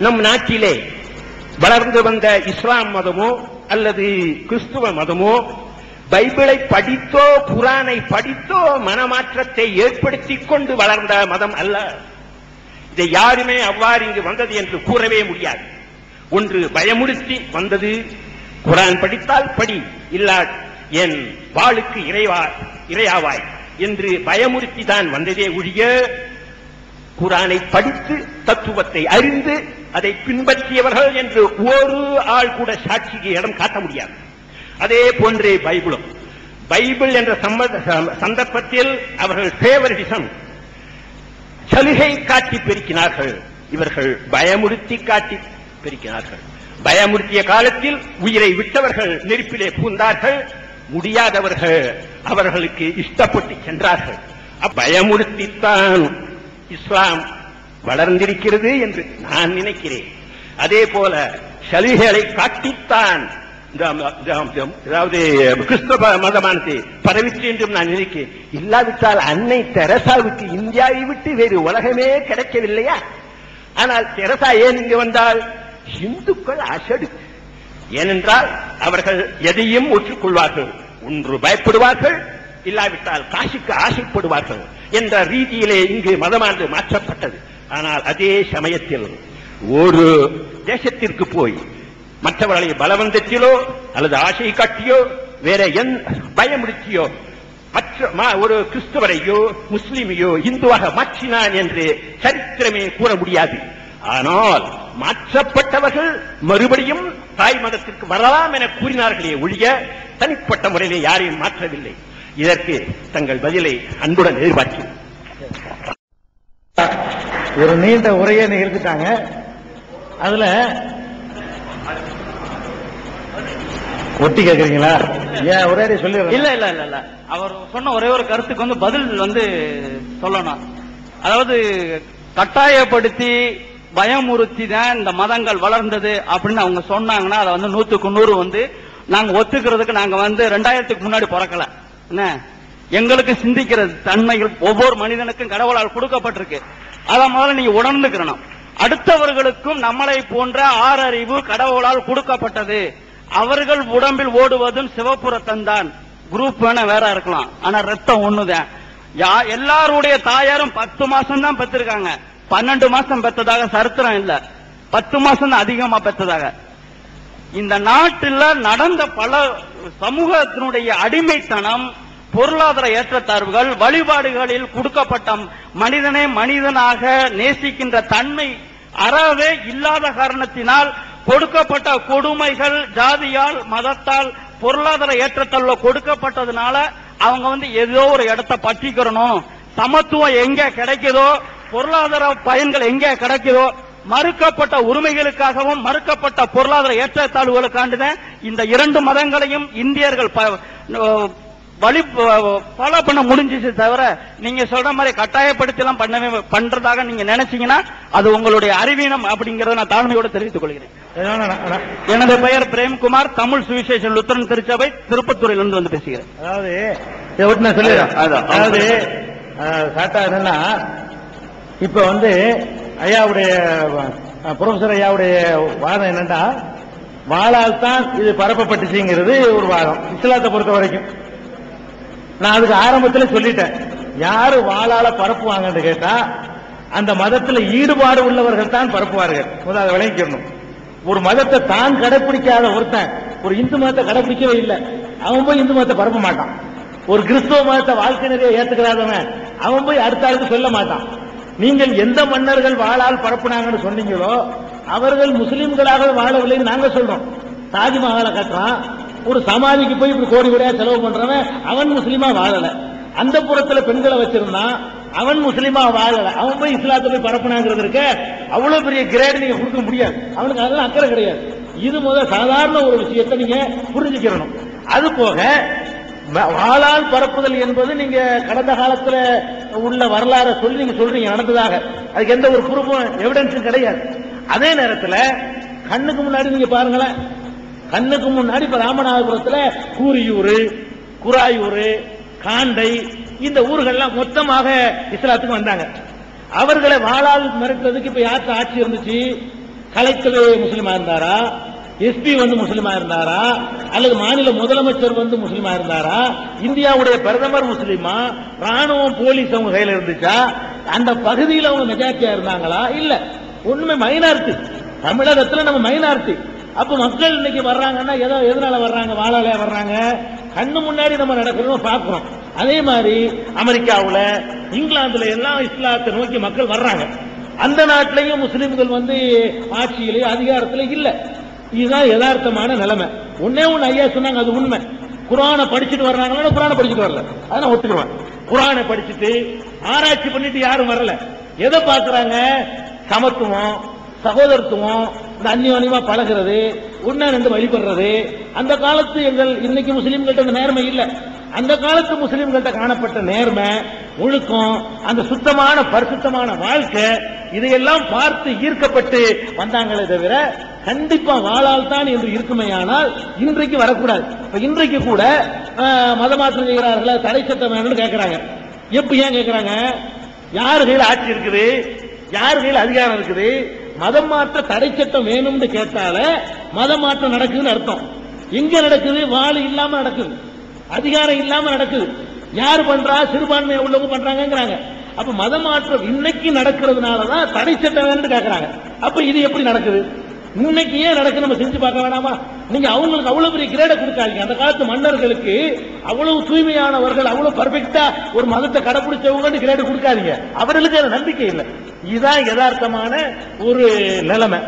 நம் நாட்டிலே வளர்ந்து வந்த இஸ்லாம் மதமோ அல்லது கிறிஸ்துவ மதமோ பைபிளை படித்தோ குரானை படித்தோ மனமாற்றத்தை ஏற்படுத்திக் கொண்டு வளர்ந்த மதம் அல்ல. இதை யாருமே அவ்வாறு இங்கு வந்தது என்று கூறவே முடியாது. ஒன்று பயமுறுத்தி வந்தது. குரான் படித்தால் படி இல்லா என் வாளுக்கு இறைவா இறையாவாய் என்று பயமுறுத்தி தான் வந்ததே ஒழிய குரானை படித்து தத்துவத்தை அறிந்து அதை பின்பற்றியவர்கள் என்று ஒரு ஆள் கூட சாட்சிக்கு இடம் காட்ட முடியாது. அதே போன்றே பைபிளும். பைபிள் என்ற சம்மத- சந்தர்ப்பத்தில் அவர்கள் பேவரிசம் சலுகை காட்டி பெருக்கினார்கள். இவர்கள் பயமுறுத்தி காட்டி பெருக்கினார்கள். பயமுறுத்திய காலத்தில் உயிரை விட்டவர்கள் நெருப்பிலே பூந்தார்கள். முடியாதவர்கள் அவர்களுக்கு இஷ்டப்பட்டு சென்றார்கள். பயமுறுத்தித்தான் இஸ்லாம் வளர்ந்திருக்கிறது என்று நான் நினைக்கிறேன். அதே போல சலுகைகளை காட்டித்தான் அதாவது கிறிஸ்தவ மதமானது பரவிற்று என்றும் நான் நினைக்கிறேன். இல்லாவிட்டால் அன்னை தெரசாவுக்கு இந்தியாவை விட்டு வேறு உலகமே கிடைக்கவில்லையா? ஆனால் தெரசா ஏன் இங்கு வந்தால்? இந்துக்கள் அசடு. ஏனென்றால் அவர்கள் எதையும் ஒற்றுக்கொள்வார்கள். ஒன்று பயப்படுவார்கள் இல்லாவிட்டால் காசிக்கு ஆசைப்படுவார்கள். என்ற ரீதியிலே இங்கு மதமானது மாற்றப்பட்டது. ஆனால் அதே சமயத்தில் ஒரு தேசத்திற்கு போய் மற்றவர்களை பலவந்தத்திலோ அல்லது ஆசை காட்டியோ வேற என் பயமுறுத்தியோ மற்ற மா- ஒரு கிறிஸ்தவரையோ முஸ்லிமையோ இந்துவாக மாற்றினான் என்று சரித்திரமே கூற முடியாது. ஆனால் மாற்றப்பட்டவர்கள் மறுபடியும் தாய் மதத்திற்கு வரலாம் என கூறினார்களே ஒழிய தனிப்பட்ட முறையிலே யாரையும் மாற்றவில்லை. இதற்கு தங்கள் பதிலை அன்புடன் எதிர்பார்க்கிறேன். ஒரு நீண்ட உரையை நிகழ்த்திட்டாங்க. அதுல ஒட்டி கேக்குறீங்களா? ஏன் ஒரே சொல்லி இல்ல இல்ல இல்ல இல்ல. அவர் சொன்ன ஒரே ஒரு கருத்துக்கு வந்து பதில் வந்து சொல்லணும். அதாவது கட்டாயப்படுத்தி பயமுறுத்தி தான் இந்த மதங்கள் வளர்ந்தது அப்படின்னு அவங்க சொன்னாங்கன்னா அதை வந்து நூத்துக்கு நூறு வந்து நாங்க ஒத்துக்கிறதுக்கு நாங்க வந்து ரெண்டாயிரத்துக்கு முன்னாடி பிறக்கல. என்ன? எங்களுக்கு சிந்திக்கிற தன்மைகள் ஒவ்வொரு மனிதனுக்கும் கடவுளால் கொடுக்கப்பட்டிருக்கு. அதை முதல்ல நீங்க உணர்ந்துக்கிறணும் அடுத்தவர்களுக்கும் நம்மளை போன்ற ஆறறிவு கடவுளால் கொடுக்கப்பட்டது. அவர்கள் உடம்பில் ஓடுவதும் சிவப்பு ரத்தம் தான். குரூப் வேணா வேற இருக்கலாம். ஆனா ரத்தம் ஒண்ணுதான். யா எல்லாருடைய தாயாரும் பத்து மாசம் தான் பெற்றிருக்காங்க பன்னெண்டு மாசம் பெற்றதாக சரித்திரம் இல்ல. பத்து மாசம் தான் அதிகமா பெற்றதாக இந்த நாட்டில் நடந்த பல சமூகத்தினுடைய அடிமைத்தனம் பொருளாதார ஏற்றத்தாழ்வுகள் வழிபாடுகளில் கொடுக்கப்பட்ட மனிதனை மனிதனாக நேசிக்கின்ற தன்மை அறவே இல்லாத காரணத்தினால் கொடுக்கப்பட்ட கொடுமைகள் ஜாதியால் மதத்தால் பொருளாதார ஏற்றத்தாழ்வு கொடுக்கப்பட்டதுனால அவங்க வந்து ஏதோ ஒரு இடத்த பற்றிக்கிறணும். சமத்துவம் எங்க கிடைக்குதோ பொருளாதார பயன்கள் எங்க கிடைக்குதோ மறுக்கப்பட்ட உரிமைகளுக்காகவும் மறுக்கப்பட்ட பொருளாதார ஏற்றத்தாழ்வுகளுக்காண்டுதான் இந்த இரண்டு மதங்களையும் இந்தியர்கள் வழி ஃபாலோ பண்ண முடிஞ்சிச்சு தவிர நீங்க சொல்ற மாதிரி கட்டாயப்படுத்தி எல்லாம் பண்ணவே பண்றதாக நீங்க நினைச்சீங்கன்னா அது உங்களுடைய அறிவீனம் அப்படிங்கறத நான் தாழ்மையோட தெரிவித்துக் கொள்கிறேன் எனது பெயர் பிரேம்குமார் தமிழ் சுவிசேஷன் லுத்தரன் திருச்சபை திருப்பத்தூரிலிருந்து வந்து பேசுகிறேன் அதாவது. அதாவது சாட்டா என்னன்னா இப்ப வந்து ஐயாவுடைய அஹ், புரொஃபசர் ஐயாவுடைய வாதம் என்னன்னா வாளால் தான் இது பரப்பப்பட்டுச்சுங்கிறது ஒரு வாதம். இஸ்லாத்தை பொறுத்த வரைக்கும். நான் அதுக்கு ஆரம்பத்தில் சொல்லிட்டேன். யாரு வாழால பரப்புவாங்கன்னு கேட்டா அந்த மதத்தில் ஈடுபாடு உள்ளவர்கள் தான் பரப்புவார்கள். முதல் அதை விளங்கிக்கணும். ஒரு மதத்தை தான் கடைபிடிக்காத ஒருத்தன் ஒரு இந்து மதத்தை கடைபிடிக்கவே இல்லை. அவன் போய் இந்து மதத்தை பரப்ப மாட்டான். ஒரு கிறிஸ்துவ மதத்தை வாழ்க்கை நிறைய ஏத்துக்கிறாதவன் அவன் போய் அடுத்த ஆளுக்கு சொல்ல மாட்டான். நீங்கள் எந்த மன்னர்கள் வாழால் பரப்புனாங்கன்னு சொன்னீங்களோ அவர்கள் முஸ்லீம்களாக வாழவில்லைன்னு நாங்க சொல்றோம். தாஜ்மஹாலை கட்டுறான் ஒரு சமாதிக்கு போய் இப்படி கோடி கோடியா செலவு பண்றவன் அவன் முஸ்லீமா வாழல. அந்த புறத்துல பெண்களை வச்சிருந்தான் அவன் முஸ்லீமா வாழல. அவன் போய் இஸ்லாத்தை போய் பரப்புனாங்கிறது இருக்க அவ்வளவு பெரிய கிரேட் நீங்க கொடுக்க முடியாது. அவனுக்கு அதெல்லாம் அக்கறை கிடையாது. இது முதல் சாதாரண ஒரு விஷயத்தை நீங்க புரிஞ்சுக்கிறணும். அது போக வாழால் பரப்புதல் என்பது நீங்க கடந்த காலத்துல உள்ள வரலாறை சொல்லி நீங்க சொல்றீங்க நடந்ததாக. அதுக்கு எந்த ஒரு ப்ரூஃபும் எவிடன்ஸும் கிடையாது. அதே நேரத்தில் கண்ணுக்கு முன்னாடி நீங்க பாருங்களேன். கண்ணுக்கு முன்னாடி இப்ப ராமநாதபுரத்துல கூரியூர் குராயூர் காண்டை இந்த ஊர்கள்லாம் மொத்தமாக இஸ்லாத்துக்கு வந்தாங்க. அவர்களை வாழால் மறுத்ததுக்கு இப்ப யாருக்கு ஆட்சி இருந்துச்சு? கலெக்டர் முஸ்லீமா இருந்தாரா? எஸ்பி வந்து முஸ்லீமா இருந்தாரா? அல்லது மாநில முதலமைச்சர் வந்து முஸ்லீமா இருந்தாரா? இந்தியாவுடைய பிரதமர் முஸ்லீமா? ராணுவம் போலீஸ் அவங்க கையில இருந்துச்சா? அந்த பகுதியில் அவங்க மெஜாரிட்டியா இருந்தாங்களா? இல்ல. ஒண்ணுமே மைனாரிட்டி தமிழகத்துல நம்ம மைனாரிட்டி அப்ப மக்கள் இன்னைக்கு வர்றாங்கன்னா எதோ எதனால வர்றாங்க? வாழாலையா வர்றாங்க? கண்ணு முன்னாடி நம்ம நடக்கிறோம் பாக்குறோம் அதே மாதிரி அமெரிக்காவில் இங்கிலாந்துல எல்லாம் இஸ்லாத்தை நோக்கி மக்கள் வர்றாங்க. அந்த நாட்டிலையும் முஸ்லிம்கள் வந்து ஆட்சியிலேயே அதிகாரத்துல இல்லை. இதுதான் யதார்த்தமான நிலைமை. ஒன்னே ஒண்ணு ஐயா சொன்னாங்க அது உண்மை. குரானை படிச்சுட்டு வர்றாங்களா குரானை படிச்சுட்டு வரல? அதை நான் ஒத்துக்குவேன். குரானை படிச்சுட்டு ஆராய்ச்சி பண்ணிட்டு யாரும் வரல. எதை பாக்குறாங்க சமத்துவம் சகோதரத்துவம் இந்த அந்யோன்யமா பழகிறது ஒன்னா நின்று வழிபடுறது. அந்த காலத்து எங்கள் இன்னைக்கு முஸ்லீம்கள்ட்ட அந்த நேர்மை இல்ல. அந்த காலத்து முஸ்லீம்கள்ட்ட காணப்பட்ட நேர்மை ஒழுக்கம் அந்த சுத்தமான பரிசுத்தமான வாழ்க்கை இதையெல்லாம் பார்த்து ஈர்க்கப்பட்டு வந்தாங்களே தவிர கண்டிப்பா வாழால் தான் என்று இருக்குமேயானால் இன்றைக்கு வரக்கூடாது. இப்ப இன்றைக்கு கூட மதமாற்றம் செய்கிறார்களா தடை சட்டம் வேணும்னு கேட்கிறாங்க எப்படி ஏன் கேட்கிறாங்க யார் கையில் ஆட்சி இருக்குது? யார் கையில் அதிகாரம் இருக்குது? மதம் மாற்ற தடை சட்டம் வேணும்னு கேட்டால மதம் மாற்றம் நடக்குதுன்னு அர்த்தம். எங்க நடக்குது? வாள் இல்லாம நடக்குது. அதிகாரம் இல்லாம நடக்குது. யார் பண்றா? சிறுபான்மை உள்ளவங்க பண்றாங்கிறாங்க அப்ப மதம் மாற்றம் இன்னைக்கு நடக்கிறதுனாலதான் தடை சட்டம் வேணும்னு கேட்கறாங்க அப்ப இது எப்படி நடக்குது? இன்னைக்கு ஏன் நடக்கு நம்ம செஞ்சு பார்க்க வேணாமா? நீங்க அவங்களுக்கு அவ்வளவு பெரிய கிரேட கொடுக்காதீங்க. அந்த காலத்து மன்னர்களுக்கு அவ்வளவு தூய்மையானவர்கள் அவ்வளவு பர்ஃபெக்டா ஒரு மதத்தை கடைபிடிச்சவங்க கிரேடு கொடுக்காதீங்க. அவர்களுக்கு அது நம்பிக்கை இல்லை. இதுதான் யதார்த்தமான ஒரு நிலைமை.